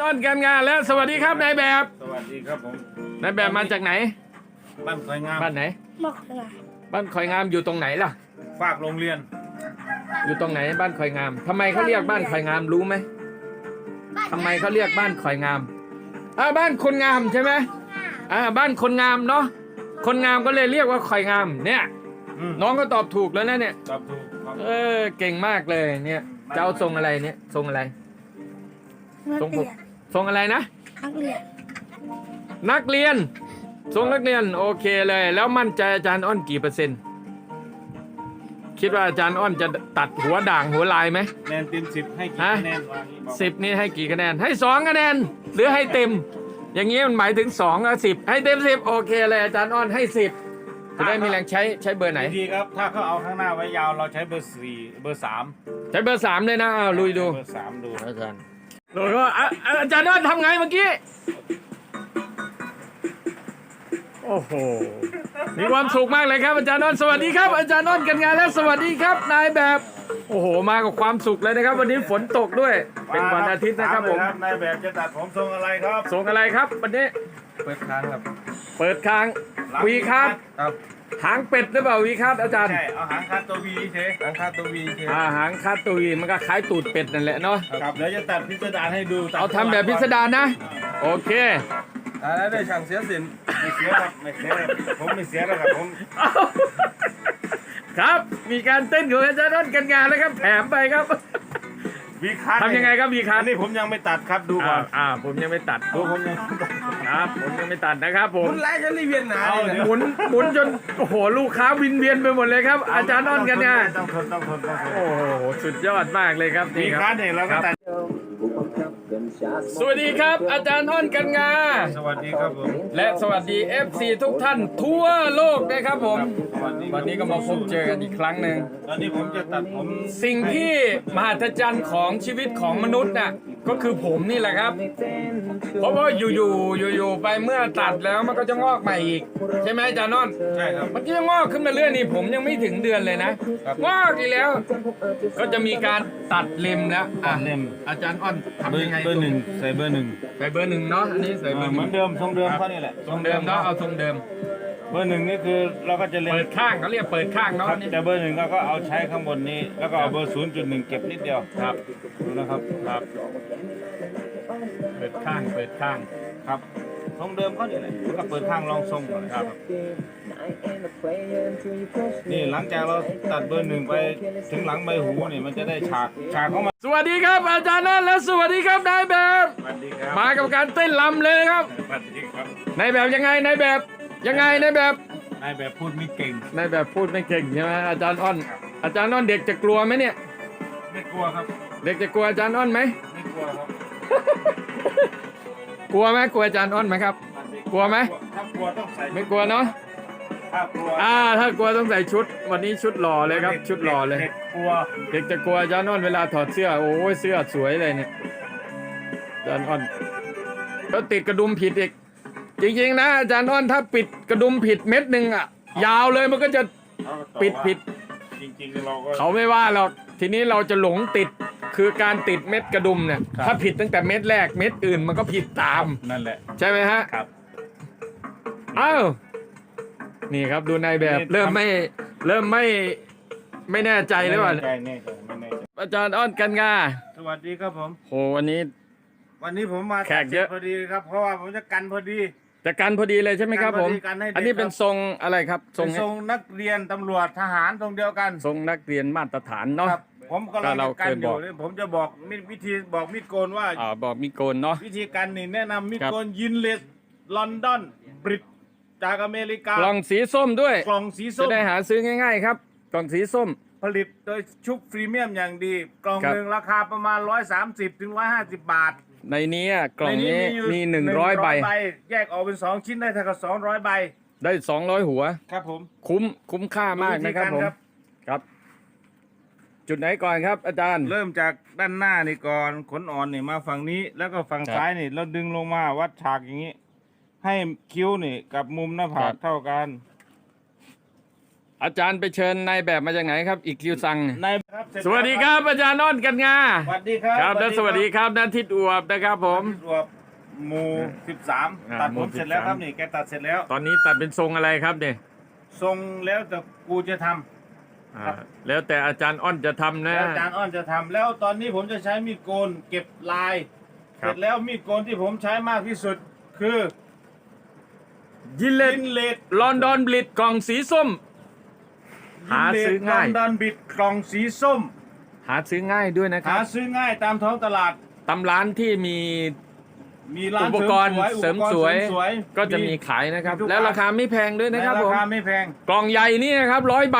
นอนกันงานแล้วสวัสดีครับนายแบบสวัสดีครับผมนายแบบมาจากไหน บ้านสวยงามบ้านไหนบอกเลยบ้านคอยงามอยู่ตรงไหนล่ะ ฝากโรงเรียน อยู่ตรงไหนบ้านคอยงามทำไมเขาเรียกบ้านคอยงามรู้ไหมทำไมเขาเรียกบ้านคอยงามอ่าบ้านคนงามใช่ไหมอ่าบ้านคนงามเนาะคนงามก็เลยเรียกว่าคอยงามเนี่ย อืมน้องก็ตอบถูกแล้วนะเนี่ยตอบถูกครับเออเก่งมากเลยเนี่ยจะเอาทรงอะไรเนี่ยทรงอะไรนักทรงผเรีมยน ทรงอะไรนะ นักเรียนนักเรียน ทรงนักเรียนโอเคเลย แล้วมั่นใจอาจารย์อ้อนกี่เปอร์เซ็นต์ คิดว่าอาจารย์อ้อนจะตัดหัวด่างหัวลายไหม แนนเต็มสิบให้กี่ฮะ คะแนนวางนี้บอกสิบนี่ให้กี่คะแนน ให้สองคะแนน หรือให้เต็ม อย่างนี้มันหมายถึงสองกับสิบให้เต็มสิบโอเคเลยอาจารย์อ้อนให้สิบจะได้มีแรงใช้ใช้เบอร์ไหน ดีครับ ถ้าเขาเอาข้างหน้าไว้ยาวเราใช้เบอร์สี่เบอร์สามใช้เบอร์สามเลยนะอ้าวลุยดูเบอร์สามดูอาจาร ย์ดูว่าอะอะอาจารย์อ้อนทำไงเมื่อกี้ โอ้โห มีความสุขมากเลยครับอาจารย์อ้อนสวัสดีครับ อาจารย์อ้อนกันงานแล้วสวัสดีครับ นายแบบ โอ้โห มากับความสุขเลยนะครับ วันนี้ฝนตกด้วย เป็นวันอาทิตย์นะครับผมถาเลยนายแบบจะตัดผมทรงอะไรครับ ส่งอะไรครับ วันนี้ เปิดค้างครับ เปิดคางวีคัทครับ หางเป็ดหรือเปล่าวีคัทอาจารย์ใช่เอาหางคัดตัววีเฉยหางคัดตัววีเฉยอ่าหางคัทตุยมันก็คล้ายตูดเป็ดนั่นแหละเนาะครับเดี๋ยวจะตัดพิสดารให้ดูตัดเอาทำแบบพิสดารนะ โอเคอะไรได้ช่างเสียสินไม่เสียครับไม่เสียครับผมไม่เสียแล้วครับผมครับมีการเต้นของอาจารย์อ้นกันงานแล้วครับแถมไปครับ วีคัททำยังไงครับวีคัอัทนนี้ผมยังไม่ตัดครับดูก่อ่าอนอ่าผมยังไม่ตัดดูผมยังไม่ตัดครับผมยังไม่ตัดนะครับผมคุณไล่ฉันรีเวียนหนาเอาเลยเดี๋ยวหมุนหมุนจนโอ้โหลูกค้าวินเวียนไปหมดเลยครับ อาจารย์อ้นกันงานต้องทนต้องทนต้องทนโอ้โหสุดยอดมากเลยครับวีนี่คคัรัทบเนี่ยเราก็ตัด สวัสดีครับ อาจารย์อ้นกันงา สวัสดีครับผมและสวัสดี FC ทุกท่านทั่วโลกนะครับผมวันนี้วันนี้ก็มาพบเจอกันอีกครั้งหนึ่ง ตอนนี้ผมจะตัดผมสิ่งที่มหัศจรรย์ของชีวิตของมนุษย์น่ะ ก็คือผมนี่แหละครับ เพราะว่าอยู่ๆอยู่ๆไปเมื่อตัดแล้วมันก็จะงอกใหม่อีก ใช่ไหมอาจารย์นนท์ใช่ครับ มันก็จะงอกขึ้นมาเรื่อยนี่ผมยังไม่ถึงเดือนเลยนะงอกอีกแล้ว ก็จะมีการตัดเล็มแล้วอะเล่มอาจารย์อ้อนเบอทำร์ยังไงเบอร์หนึ่งใส่เบอร์หนึ่งใส่เบอร์หนึ่งเนาะอันนี้ใส่เบอร์หเหมืนึ่องนเดิมทรงเดิมเขานี่แหละทรงเดิมเนาะเอาทรงเดิม เบอร์หนึ่งนี่คือเราก็จะเล่นเปิดข้างเขาเรียกเปิดข้างเนาะครับอันนี่แต่เบอร์หนึ่งเราก็เอาใช้ข้างบนนี้ แล้วก็เอาเบอร์ศูนย์จุดหนึ่งเก็บนิดเดียวครับดูนะครับครับ เปิดข้างเปิดข้างครับทรงเดิมเขานี่แหละแล้วก็เปิดข้างลองทรงก่อนครับ นี่หลังจากเราตัดเบอร์หนึ่งไปถึงหลังใบหูนี่มันจะได้ฉากฉากเข้ามาสวัสดีครับอาจารย์นนท์และสวัสดีครับนายแบบ สวัสดีครับมากับการเต้นลำเลยครับสวัสดีครับนายแบบยังไงนายแบบ ยังไงนายแบบนายแบบพูดไม่เก่งนายแบบพูดไม่เก่งใช่ไหมอาจารย์อ้อน อาจารย์อ้อนเด็กจะกลัวไหมเนี่ย ไม่กลัวครับ เด็กจะกลัวอาจารย์อ้อนไหม ไม่กลัวครับกลัวไหมกลัวอาจารย์อ้อนไหมครับ กลัวไหม ถ้ากลัวต้องใส่ไม่กลัวเนาะถ้ากลัวอ่า ถ้ากลัวต้องใส่ชุด วันนี้ชุดหล่อเลยครับ ชุดหล่อเลย ด็กกลัวเด็กจะกลัวอาจารย์อ้อนเวลาถอดเสื้อโอ้ยเสื้อสวยเลยเนี่ยอาจารย์อ้อนแล้วติดกระดุมผิดอีก จริงๆนะอาจารย์อ้อนถ้าปิดกระดุมผิดเม็ดหนึ่งอะ ยาวเลยมันก็จะเขาก็ตอบปิดผิดว่าจริงๆเราก็ เขาไม่ว่าหรอกทีนี้เราจะหลงติดคือการติดเม็ดกระดุมเนี่ยครับ ถ้าผิดตั้งแต่เม็ดแรกเม็ดอื่นมันก็ผิดตาม นั่นแหละใช่ไหมฮะครับ อ้าวนี่ครับดูนายแบบนี่ เริ่มทำไม่เริ่มไม่ไม่แน่ใจแล้วว่าไม่แน่ใจแน่ใจไม่แน่ใจอาจารย์อ้อนกันงาสวัสดีครับผม โหวันนี้ วันนี้ผมมาแขกเยอะ ตัดสินพอดีครับ เพราะว่าผมจะกันพอดี จะกันพอดีเลยใช่ไหมครับกันผพอมดีกันให้เด็กอันนี้เป็นครับทรงอะไรครับททรรงงทรงนักเรียนตำรวจทหารทรงเดียวกันทรงนักเรียนมาตรฐานเนาะ ครับผมกำลังก็เราจะกันเคยอบอยู่กเนี่ยผมจะบอกมิวิธีบอกมีดโกนว่า อ่าบอกมีโกนเนาะ วิธีการนี่แนะนำมีดครับ โกนยินเลสลอนดอนบริตจากอเมริกากล่องสีส้มด้วย กล่องสีส้จะม ได้หาซื้อง่าย ๆ ครับ กล่องสีส้ม ผลิตโดยชุบพรีเมียมอย่างดี กล่องครับ หนึ่งราคาประมาณ 130ถึง150 บาท ในนี้อะกล่องนี้ยู่มีหนึ่งร้อยใบ แยกออกเป็น2ชิ้นได้เท่ากับ200ใบ ได้สองร้อยหัว ครับผม คุ้มคุ้มค่ามากนะครับผม ครับ จุดไหนก่อนครับ อาจารย์ เริ่มจากด้านหน้านี่ก่อน ขนอ่อนนี่มาฝั่งนี้ แล้วก็ฝั่งครับซ้ายนี่เราดึงลงมาวัดฉากอย่างนี้ ให้คิ้วนี่กับมุมหน้าผากครับเท่ากัน อาจารย์ไปเชิญนายแบบมาจากไหนครับ อีกคิวซังเนี่ยนายครับเร็จสวัสดีครับอาจารย์นอนกันงาสวัสดีครับครับและสวัสดีครับนันทิดอวบนะครับผม รวบหมู่สิบสามอ่าตัดหผมู่มเสร็จแล้ว13 ครับนี่แกตัดเสร็จแล้วตอนนี้ตัดเป็นทรงอะไรครับเนี่ยทรงแล้วแต่กูจะทำ อ่าแล้วแต่อาจารย์อ้อนจะทำนะ แล้วอาจารย์อ้อนจะทำแล้วตอนนี้ผมจะใช้มีดโกนเก็บลาย ครับเสร็จแล้วมีดโกนที่ผมใช้มากที่สุดคือยินเลลินนเลดลอนดอนบลิดกล่องสีส้ม หาซื้อง่ายลอนดอนบิดกล่องสีส้ม หาซื้อง่ายด้วยนะคหารับซื้อง่ายตามท้องตลาด ตำร้านที่มี มีร้านอุปกรณ์เสริมสวย อุปกรณ์เสริมสวยก็จะมีขายนะครับ มีทุก แล้วราคาไม่แพงด้วยนะครับและผรามคาไม่แพงกล่องใหญ่นี่นะครับร้อยใบ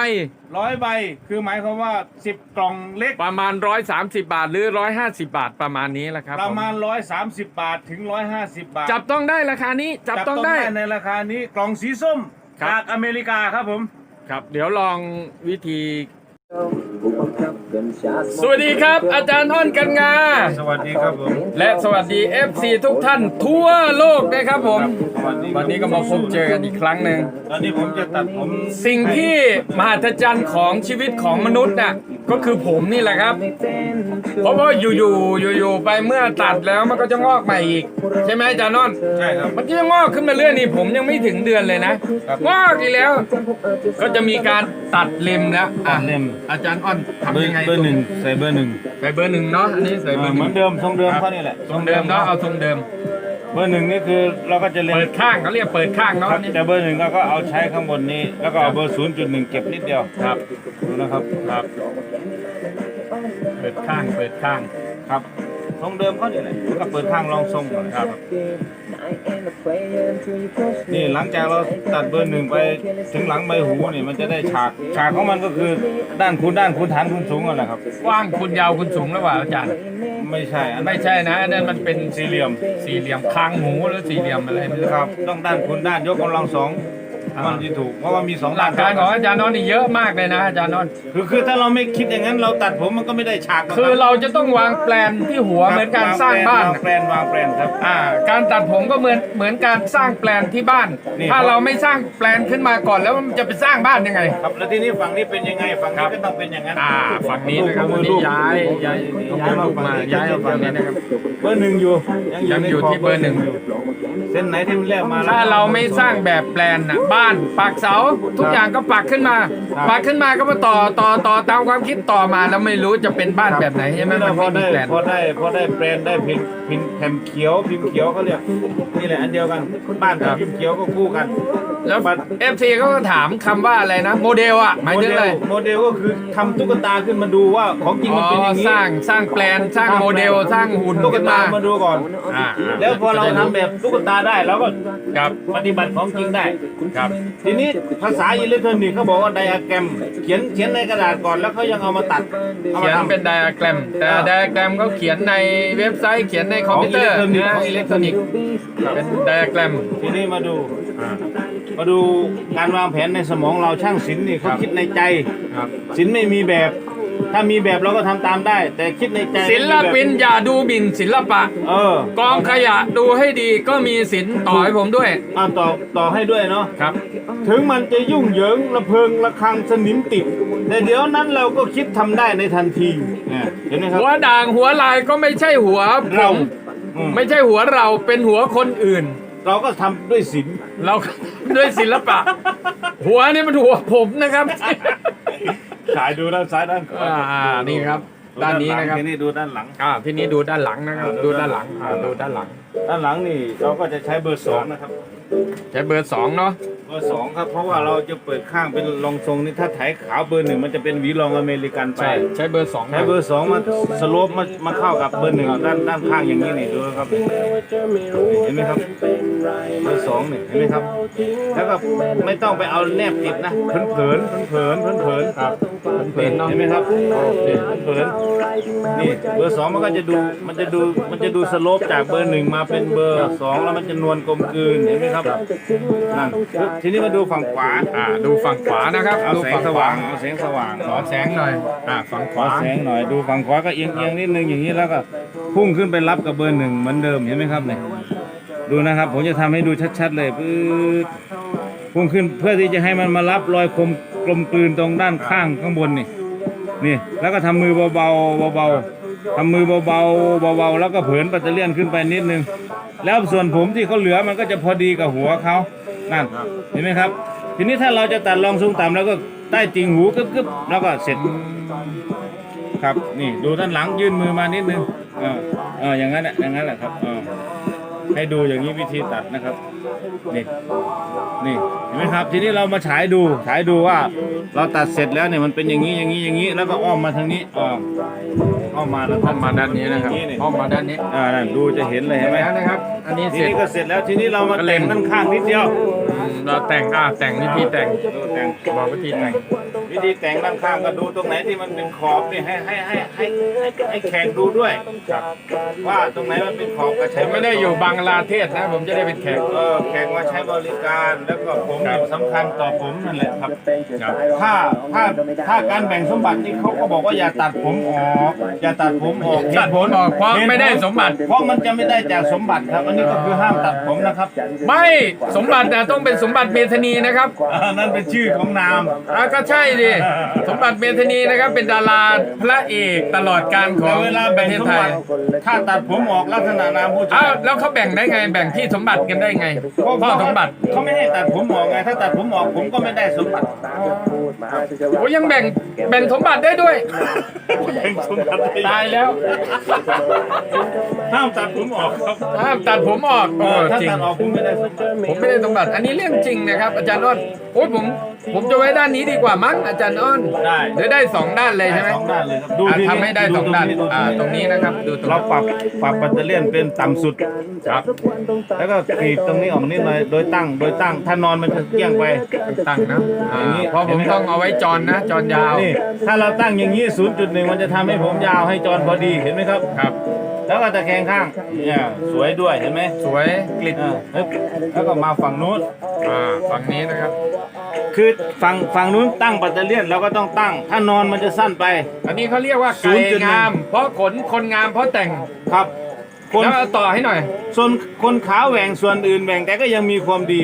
ร้อยใบคือหมายความว่า 10 กล่องเล็ก ประมาณ 130 บาทหรือ 150 บาทประมาณนี้แหละครับประมาณผ130 บาทถึง 150 บาทจับต้องได้ราคานี้จับต้องได้ ในราคานี้กล่องสีส้มครับ จากอเมริกาครับผม ครับ เดี๋ยวลองวิธี สวัสดีครับ อาจารย์อ้อนกันงา สวัสดีครับผม และสวัสดี FC ทุกท่านทั่วโลกนะครับผม วันนี้ก็มาพบเจอกันอีกครั้งหนึ่ง ตอนนี้ผมจะตัดผมสิ่งที่มหัศจรรย์ของชีวิตของมนุษย์น่ะก็คือผมนี่แหละครับ เพราะว่าอยู่ๆอยู่ๆไปเมื่อตัดแล้วมันก็จะงอกใหม่อีก ใช่ไหมอาจารย์นอนใช่ครับ มันก็จะงอกขึ้นมาเรื่อยนี่ผมยังไม่ถึงเดือนเลยนะงอกอีกแล้ว ก็จะมีการตัดเล็มแล้วอะเล่มอาจารย์อ้อนเบอทำร์ยังไงเบอร์หนึ่งใส่เบอร์หนึ่งใส่เบอร์หนึ่งเนาะอันนี้ใส่เบอร์หเหมืนึ่องนเดิมทรงเดิมเขานี่แหละทรงเดิมเนาะเอาทรงเดิม เบอร์หนึ่งนี่คือเราก็จะเล่นเปิดข้างเขาเรียกเปิดข้างเนาะครับอันนี้แต่เบอร์หนึ่งเราก็เอาใช้ข้างบนนี้ แล้วก็เอาเบอร์ศูนย์จุดหนึ่งเก็บนิดเดียวครับ ดูนะครับ ครับ เปิดข้างเปิดข้าง ครับทรงเดิมเขานี่แหละแล้วก็เปิดข้างลองทรงก่อนครับ นี่หลังจากเราตัดเบอร์หนึ่งไปถึงหลังใบหูนี่มันจะได้ฉากฉากของมันก็คือด้านคูณด้านคูณฐานคูณสูงนั่นแหละครับ กว้างคุณยาวคุณสูงหรือเปล่าอาจารย์ ไม่ใช่อันนั้นไม่ใช่นะอันนั้นมันเป็นสี่เหลี่ยมสี่เหลี่ยมคางหมูหรือสี่เหลี่ยมอะไรไม่รู้ครับ ต้องด้านคูณด้านยกกำลังสอง อ่ามัมันจะถูกเพราะว่ามีสองหลัด้านกการของอาจารย์นอนนี่เยอะมากเลยนะอาจารย์นอนคือคือถ้าเราไม่คิดอย่างนั้นเราตัดผมมันก็ไม่ได้ฉากหกคือรับเราจะต้องวางแปลนที่หัวเหมือนการสร้างบ้านวางแปลนวางแปลนครับอ่าการตัดผมก็เหมือนเหมือนการสร้างแปลนที่บ้านนี่ถ้าเราไม่สร้างแปลนขึ้นมาก่อนแล้วมันจะไปสร้างบ้านยังไง ครับแล้วทีนี้ฝั่งนี้เป็นยังไงฝั่งนี้ก็ต้องเป็นอย่างนั้นอ่าฝั่งนี้นะครับมืวันอนี้ลูกย้ายย้ายย้ายลูกมาย้ายเอาฝั่งนี้นะครับเบอร์หนึ่งอยู่ยังอยู่ที่เบอร์หนึ่งเส้นไหนที่มันแลกมาแล้วถ้าเราไม่สร้างแบบแปลนน่ะบ้านปักเสาทุกอย่างก็ปักขึ้นมาครับปักขึ้นมาก็มาต่อต่อต่อตามความคิดต่อมาแล้วไม่รู้จะเป็นบ้านแบบไหนใช่ไหมนี่มัเรานพอไม่มีได้แปลน พอได้พอได้แปลนได้พิมพ์ พิมพ์แผ่นเขียวพิมพ์เขียวเขาเรียกนี่แหละอันเดียวกันบ้านกับพิมพ์เขียวก็คู่กันแล้วเอฟซีก็ถามคำว่าอะไรนะ โมเดลอะหมายถึงอะไรโมเดลก็คือทำตุ๊กตาขึ้นมาดูว่าของจริงอ๋มันเป็นออย่างนี้ สร้างสร้างแปลนสร้างโมเดลสร้างหุ่นตุ๊กขึ้นตามามาดูก่อน อ่าแล้วพอเราทำแบบตุ๊กตาได้เราก็ครับปฏิบัติของจริงได้ ครับ ทีนี้ภาษาอิเล็กทรอนิกส์เขาบอกว่าไดอะแกรม เขียนเขียนในกระดาษก่อนแล้วเขายังเอามาตัดเอาเขีมายนทำเป็นไดอะแกรมแต่ไดอะแกรมเขาเขียนในเว็บไซต์เขียนในคอมพิวเตอร์ของอินะเล็อิกเล็ทกรทอรนินิกกส์ส์เป็นไดอะแกรม ทีนี้มาดูมาดูการวางแผนในสมองเราช่างศิลป์นี่เขาคิดในใจครับ ศิลป์ไม่มีแบบ ถ้ามีแบบเราก็ทำตามได้ แต่คิดในใจศิลปินอย่าดูหมิ่นศิลปะ เออกองขยะดูให้ดีก็มีศิลป์ต่อให้ผมด้วยเอาต่อต่อให้ด้วยเนาะ ครับ ถึงมันจะยุ่งเหยิงระเพิงระคังสนิมติด แต่เดี๋ยวนั้นเราก็คิดทำได้ในทันทีเนี่ยเห็นไหมครับ หัวด่างหัวลายก็ไม่ใช่หัวผเรามอืม ไม่ใช่หัวเราเป็นหัวคนอื่น เราก็ทำด้วยศิลป์เรา ด้วยศิลปะ หัวนี่มันหัวผมนะครับ ขายดูด้านซ้ายด้านขวาอ่านี่ครับ ด้านนี้นะครับทีนี่ดูด้านหลังอ่าทีนี้ดูด้านหลังนะครับ ดูด้านหลังอ่าดูด้านหลัง ด้านหลังนี่เราก็จะใช้เบอร์สองนะครับ ใช้เบอร์สองเนาะเบ อร์สองครับ เพราะว่าเราจะเปิดข้างเป็นรองทรงนี่ถ้าไถขาวเบอร์หนึ่งมันจะเป็นหวีรองอเมริกันไปใช่ใช้เบอร์สองใช้เบอร์สองมาสโลปมามาเข้ากับเบอร์หนึ่งด้านด้านข้างอย่างนี้นี่ดูนะครับเห็นไหมครับเบอร์สองนี่เห็นไหมครับ แล้วก็ไม่ต้องไปเอาแนบติดนะเผินเผินเผินเผินเผินครับเผินๆเนาะเห็นไหมครับนี่เผินนี่เบอร์สองมันก็จะดูมันจะดูมันจะดูสโลปจากเบอร์หนึ่งมาเป็นเบอร์สองแล้วมันจะนวลกลมกลืนเห็นไหมครับนั่นทีนี้มาดูฝั่งขวาอ่าดูฝั่งขวานะครับเอาดูแสงฝั่งสขวาว่างเอาแสงสว่างขอแสงหน่อยอ่าฝั่งขขอวาแสงหน่อยดูฝั่งขวาก็เอียงเอียงนิดนึงอย่างนี้แล้วก็พุ่งขึ้นไปรับกับเบอร์หนึ่งเหมือนเดิมเห็นไหมครับเนี่ยดูนะครับ ผมจะทำให้ดูชัดๆเลยปื๊ดพุ่งขึ้นเพื่อที่จะให้มันมารับรอยคมกลมกลืนตรงด้านข้างข้างบนนี่นี่แล้วก็ทำมือเบาๆเบาๆทำมือเบาๆเบาๆแล้วก็เผินปัตเตอร์เลียนขึ้นไปนิดนึง แล้วส่วนผมที่เขาเหลือมันก็จะพอดีกับหัวเขา นั่นเห็นไหมครับ ทีนี้ถ้าเราจะตัดรองทรงต่ำแล้วก็ใต้ติ่งหูกึบๆแล้วก็เสร็จครับนี่ดูด้านหลังยื่นมือมานิดนึงเออเอออย่างนั้นแหละอย่างนั้นแหละครับเออให้ดูอย่างนี้วิธีตัดนะครับนี่นี่เห็นไหมครับ ทีนี้เรามาฉายดูฉายดูว่า เราตัดเสร็จแล้วเนี่ยมันเป็นอย่างนี้อย่างนี้อย่างนี้ แล้วก็อ้อมมาทางนี้อ้อมอ้อมมาแล้วอ้อมมาด้านนี้นะครับอย่างนี่อ้อมมาด้านนี้อ่านั่นดูจะเห็นเลยเห็นไหมแล้วนะครับ อันนี้ทีเสร็จ นี้ก็เสร็จแล้วทีนี้เรามาก็เล็แต่มงด้านข้างนิดเดียวอืมเราแต่งอ่าแต่งวิธีแต่งดูแต่งบอกวิธีแต่ง วิธีแต่งด้านข้างก็ดูตรงไหนที่มันเป็นขอบนี่ให้ให้ให้ให้ให้ให้แขกดูด้วยว่าตรงไหนมันเป็นขอบก็ผใช้มไม่ได้อยู่บังลาเทศนะ ผมจะได้เป็นแขก เออแขกมาใช้บริการแล้วก็ผมครับสำคัญต่อผมนั่นแหละครับครับ ถ้าถ้าถ้าการแบ่งสมบัตินี่เขาก็บอกว่าอย่าตัดผมออกอย่าตัดผมออกตัดผมออกเพราะไม่ได้สมบัติ เพราะมันจะไม่ได้จากสมบัติครับ อันนี้ก็คือห้ามตัดผมนะครับไม่สมบัตินะต้องเป็นสมบัติเมธานีนะครับ อ่านั่นเป็นชื่อของนาม อ่าก็ใช่ดิสมบัติเมธานีนะครับเป็นดาราพระเอกตลอดการขอแต่งเวลาปแบ่ระงเทศสมไทบัยติถ้าตัดผมออกลักษณะนามผู้ชาอ้าวยแล้วเขาแบ่งได้ไงแบ่งที่สมบัติกันได้ไงพ่อสมบัติเขาไม่ให้ตัดผมออกไง ถ้าตัดผมออกผมก็ไม่ได้สมบัติโอ้ยังแบ่งแบ่งสมบัติได้ด้วยแบ่งสมบัติได้ตายแล้วห้ามตัดผมออกครับห้ามตัดผมออกเอโอ้อถ้าจริง ตัดออกผมไม่ได้สมบัติผมไม่ได้สมบัติ อันนี้เรื่องจริงนะครับ อาจารย์อ้อนโอ้ยผม ผมจะไว้ด้านนี้ดีกว่ามั้งอาจารย์อ้อนได้เดี๋ยวได้สองด้านเลยใช่ไหม สองด้านเลยครับดูอ่าทีนี้ทำให้ได้สองด้านดูอ่าตรงนี้นะครับดูตรงเรานี้ปรับปรับปัตเตอร์เลียนเป็นต่ำสุด ครับ แล้วก็กรีดตรงนี้ออกนิดหน่อยโดยตั้งโดยตั้งถ้านอนมันจะเกี้ยงไป ตั้งนะอ่าอย่างนี้เพราะผมต้องเอาไว้จรนะจรยาวนี่ถ้าเราตั้งอย่างนี้ 0.1 มันจะทำให้ผมยาวให้จรพอดีเห็นไหมครับ ครับ แล้วก็ตะแคงข้างเนี่ยสวยด้วยเห็นไหมสวยกลิดอ่าแล้วแล้วก็มาฝั่งนู้นอ่าฝั่งนี้นะครับ คือฝั่งฝั่งนู้นตั้งปัตเตอร์เลียนเราก็ต้องตั้ง ถ้านอนมันจะสั้นไป อันนี้เขาเรียกว่าศูไก่นย์จุดหนึ่งงาม เพราะขนคนงามเพราะแต่งครับคนแล้วเอาต่อให้หน่อย ส่วนคนขาแหว่งส่วนอื่นแหว่งแต่ก็ยังมีความดี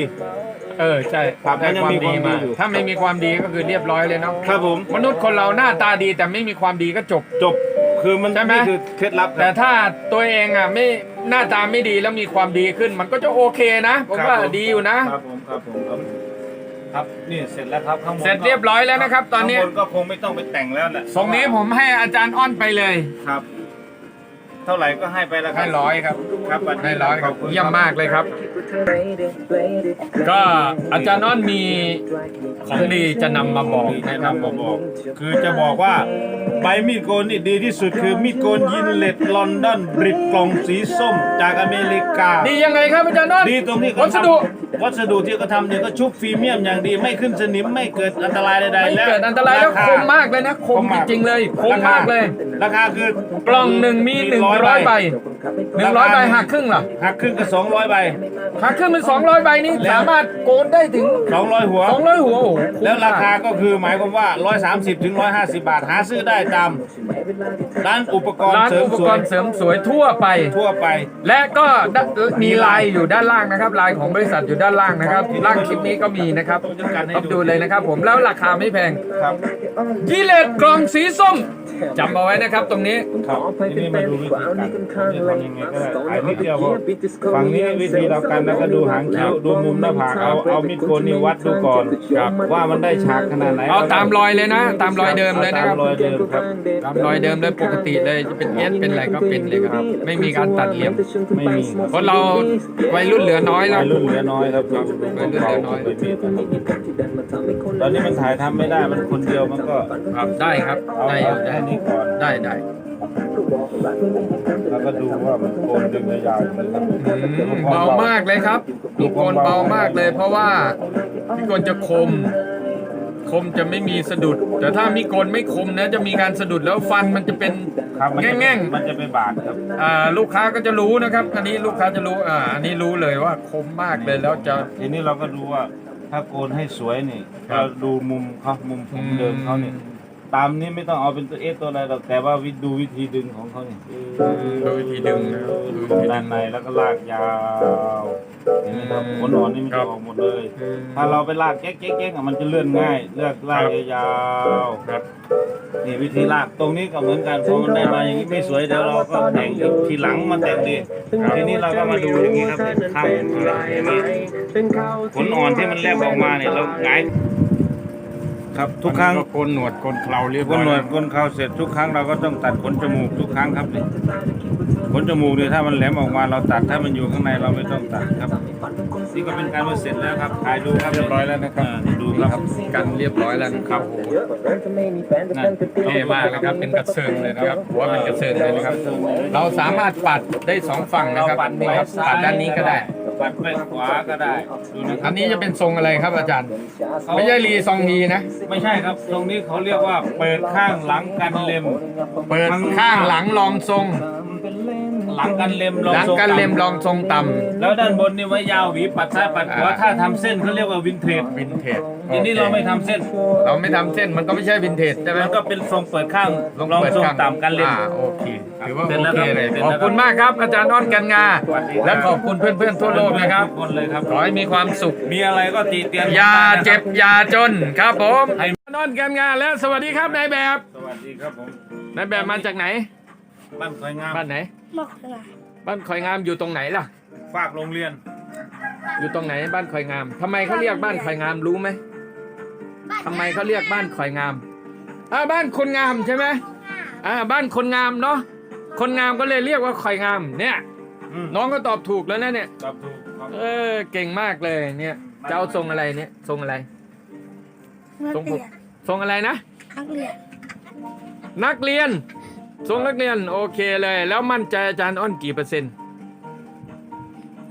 เออใช่ครับได้มันยังความมีดีความดีมาอยู่ถ้าไม่มีความดีก็คือเรียบร้อยเลยเนาะครับผม มนุษย์คนเราหน้าตาดีแต่ไม่มีความดีก็จบ จบคือมันใช่ไหม นี่คือเคล็ดลับคแต่รับ ถ้าตัวเองอะไม่หน้าตาไม่ดีแล้วมีความดีขึ้น มันก็จะโอเคนะผมครับว่าผม ดีอยู่นะ ครับผมครับผมครับ ครับนี่เสร็จแล้วครับข้างบนเสร็จเรียบร้อยแล้วนะครับ ตอนนี้ข้างบนก็คงไม่ต้องไปแต่งแล้วแหละตรงนี้ผมให้อาจารย์อ้อนไปเลยครับ เท่าไหร่ก็ให้ไปแล้วครัให้ร้อยครับครับวันนี้ให้ร้อยครับขณ เยี่ยมมากเลยครับ ก็อาจารย์อ้อนมีของดีจะนำมาบอกให้นะครับนำมาบอกคือจะบอกว่าใบมีดโกนนี่ดีที่สุดคือมีดโกนยินเลดลอนดอนบริตกล่องสีส้มจากอเมริกาดียังไงครับอาจารย์อ้อนดีตรงที่เขาวัสดุทำ วัสดุที่เขาทำเนี่ยก็ชุบฟรีเมียมอย่างดีไม่ขึ้นสนิมไม่เกิดอันตรายใดไม่ๆและเกิดอันตรายแล้วคคมมากเลยนะคมจริงๆเลยคมมากเลย ราคาคือกล่องหนึ่งมีหนึ่งร้อยใบ หนึ่งร้อยใบหักครึ่งเหรอหักครึ่งก็สองร้อยใบหักครึ่งเป็นสองร้อยใบนี่สามารถโกนได้ถึงสองร้อยหัวสองร้อยหัวโอ้โหแล้วราคาก็คือหมายความว่า130ถึง150บาทหาซื้อได้ตามร้านอุปกรณ์ร้านเสริมอุปสกวยรณ์เสริมสวยทั่วไป ทั่วไป และก็ด้านมีลายอยู่ด้านล่างนะครับลายของบริษัทอยู่ด้านล่างนะครับล่างคลิปนี้ก็มีนะครับต้องดูเลยนะครับ ผมแล้วราคาไม่แพงครับกิเลสกล่องสีส้มจำเอาไว้นะครับตรงนี้ ครับทีนี้มาดูวิธีการจะทำยังไงก็ได้ถ่ายนิดเดียวพอฝั่งนี้วิธีเรากันแล้วก็ดูหางคิ้วดูมุมหน้าผากเอาเอามีดโกนนี่วัดดูก่อนครับว่ามันได้ฉากขนาดไหนเอาตามรอยเลยนะ ตามรอยเดิมเลยนะครับตามรอยเดิมครับตามรอยเดิมเลยปกติเลยจะเป็นเอสเป็นอะไรก็เป็นเลยครับ ไม่มีการตัดเหลี่ยมไม่มีเพราะเราวัยรุ่นเหลือน้อยแล้ววัยรุ่นเหลือน้อยครับครับวัยรุ่นเหลือน้อยตอนนี้มันถ่ายทำไม่ได้มันคนเดียวมันก็ครับได้ครับเอาได้อเอายู่ได้แค่นี้ก่อนได้ได้ แล้วก็ดูว่ามันโกนดึงยาวๆอย่างนี้ครับอืมเบามากเลยครับลูกโกนเบามากเลย เพราะว่าพี่โกนจะคม คมจะไม่มีสะดุด แต่ถ้ามีโกนไม่คมนะจะมีการสะดุดแล้วฟันมันจะเป็นครับมันจะแง่งๆมันจะไปบาดครับอ่าลูกค้าก็จะรู้นะครับ อันนี้ลูกค้าจะรู้อ่าอันนี้รู้เลยว่าคมมากเลยแล้วจะทีนี้เราก็ดูว่าถ้าโกนให้สวยนี่ครับเราดูมุมเขามุมผมเดิมเขานี่ ตามนี้ไม่ต้องเอาเป็นตัวเอสตัวอะไรหรอกแต่ว่าวิดูวิธีดึงของเขาเนี่ยโดยวิธีดึงนะครับดูวิธีดึด้านง ในแล้วก็ลากยาวเห็นไหมครับขนอ่อนนี่มันครัจะบ ออกหมดเลยถ้าเราไปลากแก๊กแก๊กแก๊กอะมันจะเลื่อนง่าย เลือกลากยาวครับๆนี่วิธีลากตรงนี้ก็เหมือนกันพอมันได้มาอย่างนี้ไม่สวยเดี๋ยวเราก็แต่งอีกทีหลังมาแต่งดีทีนี้เราก็มาดูอย่างนี้ครับข้ามเห็นไหมขนอ่อนที่มันแลบออกมาเนี่ยเราหงาย ครับทุกครั้งก็โกนหนวดโกนเคราเรียบก้ร้อนยหนวดก้นเขาเสร็จทุกครั้งเราก็ต้องตัดขนจมูกทุกครั้งครับนี่ขนจมูกเนี่ยถ้ามันแหลมออกมาเราตัดถ้ามันอยู่ข้างในเราไม่ต้องตัดครับนี่ก็เป็นการว่าเสร็จแล้วครับถ่ายดูครับเรียบร้อยแล้วนะครับอ่านี่ดูครับ กันเรียบร้อยแล้วนะครับโอ้โหเท่มากนะครับเป็นกระเซิงเลยนะครับหัวเป็นกระเซิงเลยนะครับ เราสามารถปัดได้สองฝั่งนะครับนี่ครับปัดด้านนี้ก็ได้ ปัดไปขวาก็ได้ดูนะคอัรับนนี้จะเป็นทรงอะไรครับอาจารย์ ไม่ใช่รีซองฮีนะ ไม่ใช่ครับ ตรงนี้เขาเรียกว่าเปิดข้างหลังกันเล็ม เปิดข้างหลังรองทรง หลังกันเล็มลองหลังทรงกันเล็มต่ำรองทรงต่ำแล้วด้านบนนี่ไว้ยาวหวีปัดซ้ายปัดขวาอ่าถ้าทำเส้นเขาเรียกว่าวินเทจวินเทจทีนี้เราไม่ทำเส้น เราไม่ทำเส้นมันก็ไม่ใช่วินเทจใช่ไหมมันก็เป็นทรงเปิดข้างลองเปิดทรงข้างต่ำกันเล็ม อ่าโอเคถือว่าเสร็จโอแล้วเคครับเลยเสร็จขแล้วอบคุณมากครับ อาจารย์อ้อนกันงาสวัสดีครับและขอบคุณเพื่อนๆทั่วโลกนะครับทุกคนเลยครับ ขอให้มีความสุข มีอะไรก็ตีเตียนอย่าเจ็บอย่าจนครับผมให้นอนกันงานแล้วสวัสดีครับนายแบบ สวัสดีครับผม นายแบบมาจากไหน บ้านคอยงามบ้านไหนบอกเลยบ้านคอยงามอยู่ตรงไหนล่ะ ฝากโรงเรียน อยู่ตรงไหนบ้านคอยงามทำไมเขาเรียกบ้านคอยงามรู้ไหมทำไมเขาเรียกบ้านคอยงามอ่าบ้านคนงามใช่ไหมอ่าบ้านคนงามเนาะคนงามก็เลยเรียกว่าคอยงามเนี่ย อืมน้องก็ตอบถูกแล้วนะเนี่ย ตอบถูกครับเออเก่งมากเลยเนี่ยจะเอาทรงอะไรเนี่ยทรงอะไร นักทรงผเรีมยนทรงอะไรนะนักเรียนนักเรียน ทรงนักเรียนโอเคเลย แล้วมั่นใจอาจารย์อ้อนกี่เปอร์เซ็นต์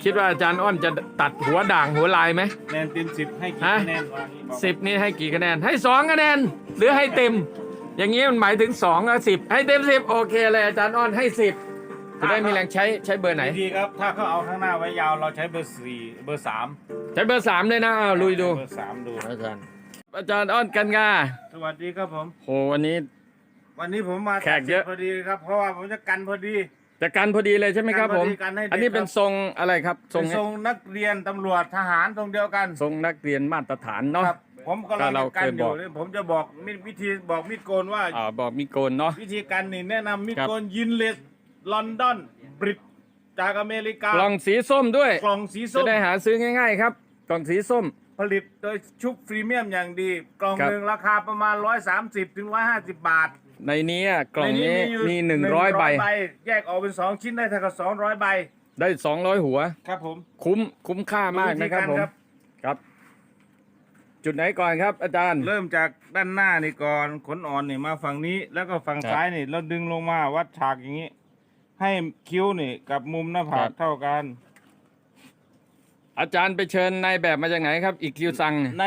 คิดว่าอาจารย์อ้อนจะตัดหัวด่างหัวลายไหม แนนเต็มสิบให้กี่ฮะ คะแนนวางนี้บอกสิบนี่ให้กี่คะแนน ให้สองคะแนน หรือให้เต็ม อย่างนี้มันหมายถึงสองกับสิบให้เต็มสิบโอเคเลยอาจารย์อ้อนให้สิบจะได้มีแรงใช้ใช้เบอร์ไหน ดีครับ ถ้าเขาเอาข้างหน้าไว้ยาวเราใช้เบอร์สี่เบอร์สามใช้เบอร์สามเลยนะอ้าวลุยดู เบอร์สามดูอาจารย์อาจารย์อ้อนกันงาสวัสดีครับผม โหวันนี้ วันนี้ผมมาแขกเยอะ พอดีครับ เพราะว่าผมจะกันพอดี จะกันพอดีเลยใช่ไหมครับผม กันพอดีกันให้เด็ก อันนี้เป็นครับทรงอะไรครับทรงเป็นทรงนักเรียนตำรวจทหารทรงเดียวกันทรงนักเรียนมาตรฐานเนาะ ครับ ผมกำลังก็เราจะกันเคยอบอยู่กเลยผมจะบอกมิวิธีบอกมีดโกนว่า อ่าบอกมีโกนเนาะ วิธีการนี่แนะนำมิดครับ โกนยินเลสลอนดอนบริตจากอเมริกากล่องสีส้มด้วย กล่องสีส้จะม ได้หาซื้อง่าย ๆ ครับ กล่องสีส้ม ผลิตโดยชุบพรีเมียมอย่างดี กล่องครับ หนึ่งราคาประมาณ 130ถึง150 บาท ในนี้อะกล่องนี้ใอยู่มีหนึ่งร้อยใบ แยกออกเป็น2ชิ้นได้เท่ากับ200ใบ ได้สองร้อยหัว ครับผม คุ้มคุ้มค่ามากนะครับผม ครับ จุดไหนก่อนครับ อาจารย์ เริ่มจากด้านหน้านี่ก่อน ขนอ่อนนี่มาฝั่งนี้ แล้วก็ฝั่งครับซ้ายนี่เราดึงลงมาวัดฉากอย่างนี้ ให้คิ้วนี่กับมุมหน้าผาครักบเท่ากัน อาจารย์ไปเชิญนายแบบมาจากไหนครับ อีกคิวซังเนี่ยใน